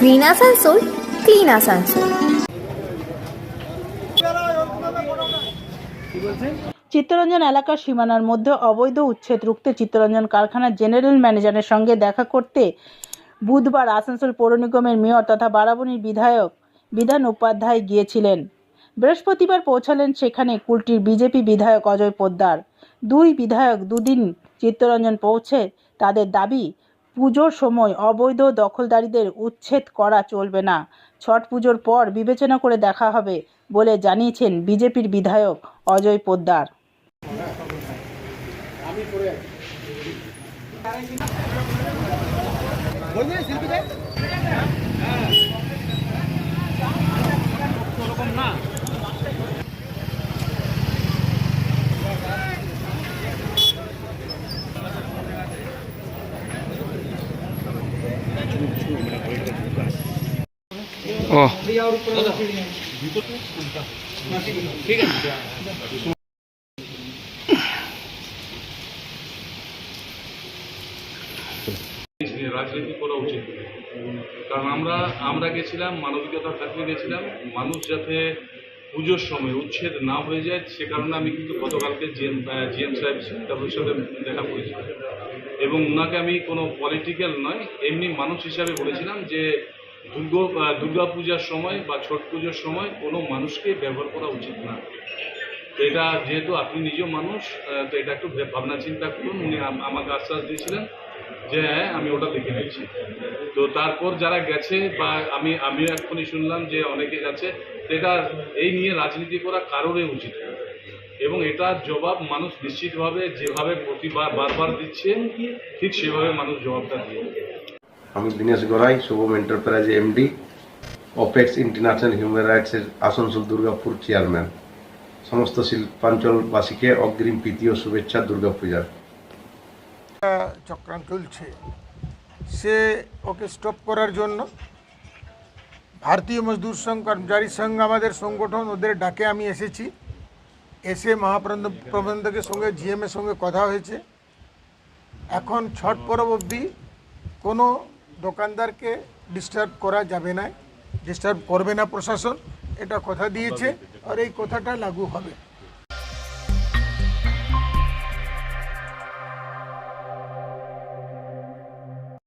Green Asansol clean Asansol Chittaranjan এলাকার সীমানার মধ্যে অবৈধ উচ্ছেদ রুখতে চিত্তরঞ্জন কারখানার জেনারেল ম্যানেজারের সঙ্গে দেখা করতে বুধবার আসানসোল পৌর নিগমের মেয়র তথা বারাবণীর বিধায়ক বিধান উপাধ্যায় গিয়েছিলেন। বৃহস্পতিবার পৌঁছালেন সেখানে কুলটির বিজেপি বিধায়ক অজয় পোদ্দার। দুই বিধায়ক দুদিন চিত্তরঞ্জন পৌঁছে তাদের দাবি পুজোর সময় অবৈধ দখলদারিদের উচ্ছেদ করা চলবে না। ছট পুজোর পর বিবেচনা করে দেখা হবে বলে জানিয়েছেন বিজেপির বিধায়ক অজয় পোদ্দার। রাজনীতি করা উচিত। কারণ আমরা আমরা গেছিলাম মানবিকতা থাকতে গেছিলাম। মানুষ যাতে পুজোর সময় উচ্ছেদ না হয়ে যায়, সে কারণে আমি কিন্তু গতকালকে জিএম জিএম সাহেব সাথে দেখা করেছিলাম এবং ওনাকে আমি কোনো পলিটিক্যাল নয়, এমনি মানুষ হিসাবে বলেছিলাম যে দুর্গা পূজার সময় বা ছট পুজোর সময় কোনো মানুষকে ব্যবহার করা উচিত না এটা যেহেতু আপনি নিজেও মানুষ তো এটা একটু ভাবনা চিন্তা করুন উনি আমাকে আশ্বাস দিয়েছিলেন যে হ্যাঁ আমি ওটা দেখে নিচ্ছি তো তারপর যারা গেছে বা আমি, আমিও এক্ষুনি শুনলাম যে অনেকে গেছে এটা এই নিয়ে রাজনীতি করা কারোরই উচিত। এবং এটার জবাব মানুষ নিশ্চিতভাবে যেভাবে প্রতিবার বারবার দিচ্ছে ঠিক সেভাবে মানুষ জবাবটা দিয়ে। আমি Dinesh Garai, Shubham enterprise MD apex international human রাইটসের Asansol Durgapur chairman সমস্ত শিল্পাঞ্চলবাসীকে অগ্রিম প্রীতি ও শুভেচ্ছা দুর্গাপূজার। চক্রান্ত চলছে। সে ওকে স্টপ করার জন্য ভারতীয় মজদুর সংঘ, কর্মচারী সংঘ, আমাদের সংগঠন, ওদের ডাকে আমি এসেছি। এসে মহাপ্রবন্ধ প্রবন্ধকের সঙ্গে জিএমের সঙ্গে কথা হয়েছে। এখন ছট পরব অবধি কোনো দোকানদারকে ডিস্টার্ব করা যাবে না ডিস্টার্ব করবে না প্রশাসন এটা কথা দিয়েছে। আর এই কথাটা লাগু হবে।